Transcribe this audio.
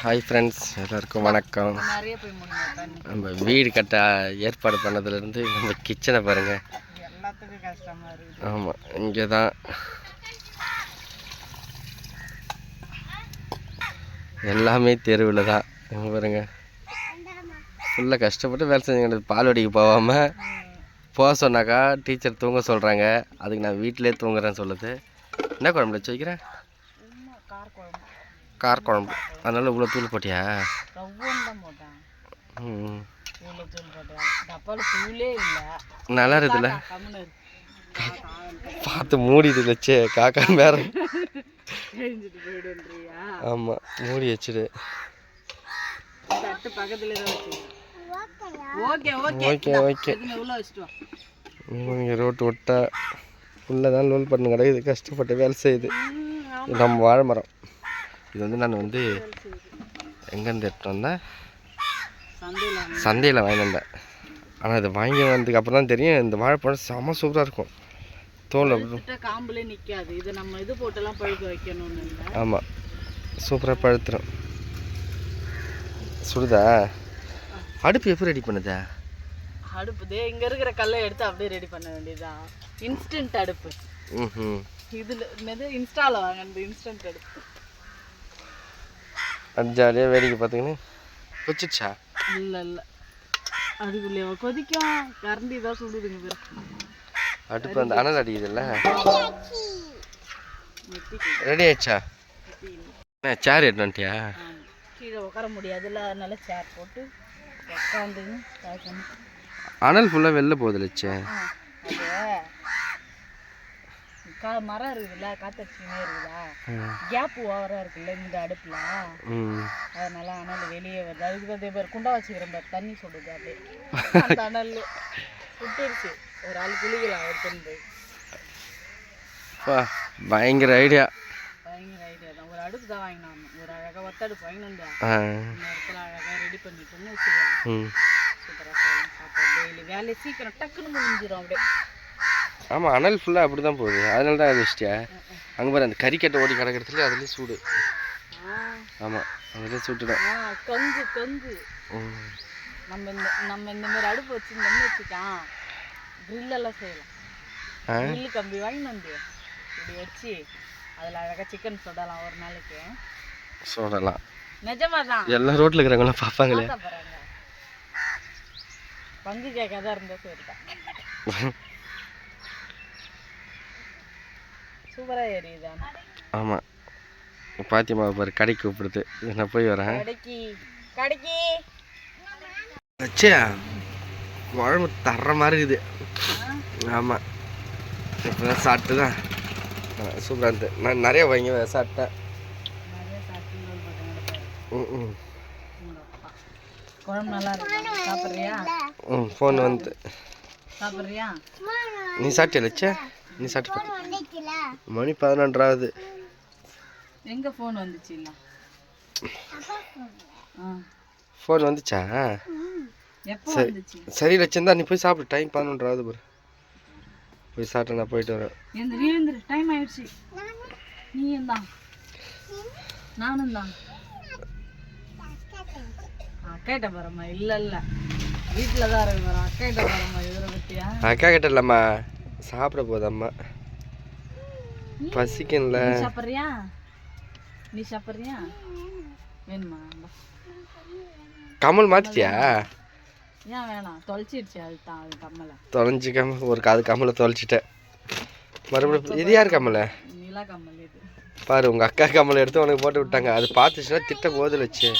Hi friends எல்லாருக்கும் வணக்கம். நம்ம வீடு கட்ட ஏற்பாடு பண்ணதுலேருந்து நம்ம கிச்சனை பாருங்கள் ஆமாம் இங்கே தான் எல்லாமே தெருவில் தான். பாருங்க. ஃபுல்லாக கஷ்டப்பட்டு வேலை செஞ்சுக்கிட்டு பால்வாடிக்கு போகாமல் போக சொன்னாக்கா டீச்சர் தூங்க சொல்கிறாங்க அதுக்கு நான் வீட்டிலே தூங்குறேன்னு சொல்லுது. என்ன குழம்புல வச்சு வைக்கிறேன் கார் குழம்பு. அதனால இவ்வளோ தூள் போட்டியா? நல்லா இருக்குதுல்ல பார்த்து மூடிது வச்சு காக்கா வேற. ஆமாம் மூடி வச்சுடு. Okay okay. ரோட்டு விட்டா உள்ளே தான் லோல் பண்ணு கிடக்குது. கஷ்டப்பட்டு வேலை செய்யுது. நம்ம வாழை மரம். இது வந்து நான் வந்து எங்கேருந்து எடுத்துட்டு வந்தேன்? சந்தையில் வாங்கி. சந்தையில் வாங்கி வந்தேன் ஆனால் இது வாங்கி வந்ததுக்கு அப்புறம் தான் தெரியும் இந்த வாழைப்பழம் செம்ம சூப்பராக இருக்கும். தோல் காம்புலே நிக்காது. இது நம்ம இது போட்டெல்லாம் பழுக்க வைக்கணும்னு ஆமாம் சூப்பராக பழுத்துரும். சுடுதா? அடுப்பு எப்படி ரெடி பண்ணுதா? அடுப்பு தே இங்க இருக்கிற கல்லை எடுத்து அப்படியே ரெடி பண்ண வேண்டியதுதான். இன்ஸ்டன்ட் அடுப்பு. இதுல மெது இன்ஸ்டால வாங்கினது இன்ஸ்டன்ட் அடுப்பு. அது ஜாலியாக வேடிக்கை பார்த்துக்கின்னு வச்சுச்சா இல்ல இல்ல. அதுக்குள்ளே கொதிக்கும். கரண்டி தான் சுடுதுங்க பேர். அடுப்பு அந்த அனல் அடிக்குதுல்ல? ரெடி ஆயிடுச்சா. என்ன சேர் ஆமா. கீழே உட்கார முடியாதுல்ல அதனால சேர் போட்டு பார்க்கணும். அனல் ஃபுல்லாக வெளில போகுது லட்சே ஆ, அது கா மரம் இருக்குதுல்ல காத்தடிச்சுனே இருக்குதா? கேப் ஓவரா இருக்குல்ல இந்த அடுப்புல? அதனால அனல் வெளியே வருது. அதுக்கு அதே பேர் குண்டா வச்சுக்கிறேன் பாரு தண்ணி சொல்லுது அப்படியே. அந்த அனல் சுட்டுருச்சு ஒரு ஆள் குளிக்கலாம் எடுத்துருந்து பா பயங்கர ஐடியா பயங்கர ஐடியா தான். ஒரு அடுப்பு தான் வாங்கினான். ஒரு அழகா ஒத்தடுப்பு வாங்கினு வந்தேன் இடத்துல அழகா ரெடி பண்ணிட்டோம்னு வச்சுக்கோங்க ம். சூப்பராக சாப்பாடு டெய்லி வேலையை சீக்கிரம் டக்குன்னு முடிஞ்சிடும் அப்படியே. ஆமாம் அனல் ஃபுல்லாக அப்படி தான் போகுது. அதனால தான் அது வச்சிட்டியா அங்கே பாரு அந்த கறிக்கட்டை ஓடி கிடக்கிறதுல அதுலேயும் சூடு. ஆமாம் அதுலேயே சுட்டுடும் ஆ கங்கு கங்கு. நம்ம இந்த நம்ம இந்த மாதிரி அடுப்பு வச்சுருந்தோம்னு வச்சுக்கான் grill எல்லாம் செய்யலாம். grill கம்பி வாங்கிட்டு வந்து இப்படி வச்சு அதில் அழகாக சிக்கன் சுடலாம் ஒரு நாளைக்கு. சுடலாம். நிஜமா தான் எல்லா ரோட்டில் இருக்கிறவங்களாம் பார்ப்பாங்களே. பங்கு கேட்காத இருந்தால் சரிதான். சூப்பராக எரியுதான் ஆமாம் பாத்தியம்மா பாரு கடைக்கு கூப்பிடுது. நான் போய் வரேன். கடைக்கு கடைக்கு. குழம்பு தர்ற மாதிரி இருக்குது. ஆமாம் இப்போ தான் சாப்பிட்டு தான் சூப்பராக இருந்தது. நான் நிறைய வாங்கி சாப்பிட்டேன். ம் ம். குழம்பு நல்லா இருக்கு? சாப்பிட்றியா? ம் ஃபோன் வந்து. சாப்பிட்றியா? நீ சாப்பிட்டியா லட்சியா நீ சாப்பிட்டு மணி பதினொன்றாவது. எங்க ஃபோன் வந்துச்சு ஃபோன் வந்துச்சா? எப்போ சரி. வந்துச்சு? சரி லட்சம் நீ போய் சாப்பிடு. டைம் பதினொன்றாவது பாரு. போய் சாப்பிட்டு நான் போயிட்டு வரேன். டைம் ஆயிடுச்சு. நீயும் தான். நானும் தான். அக்காட்ட போறம்மா. இல்ல இல்ல. வீட்டில் தான் இருக்கு அக்காட்ட போறம்மா. இவரை பத்தியா? அக்கா கிட்ட இல்லைம்மா. சாப்பிட போதம்மா. பசிக்கல. நீ சாப்பிட்றியா? நீ சாப்பிட்றியா? வேணுமா. கமல் மாத்திட்டியா ஏன் வேணாம். தொலைச்சிடுச்சு அது தான் அது கம்மலை. தொலைஞ்சு கமல் ஒரு காது கமலை தொலைச்சிட்டேன். மறுபடியும் இது யார் கமலை நிலா கம்மல் இது. பாரு உங்க அக்கா கமலை எடுத்து உனக்கு போட்டு விட்டாங்க. அது பார்த்துச்சுன்னா திட்ட போதில் வச்சு.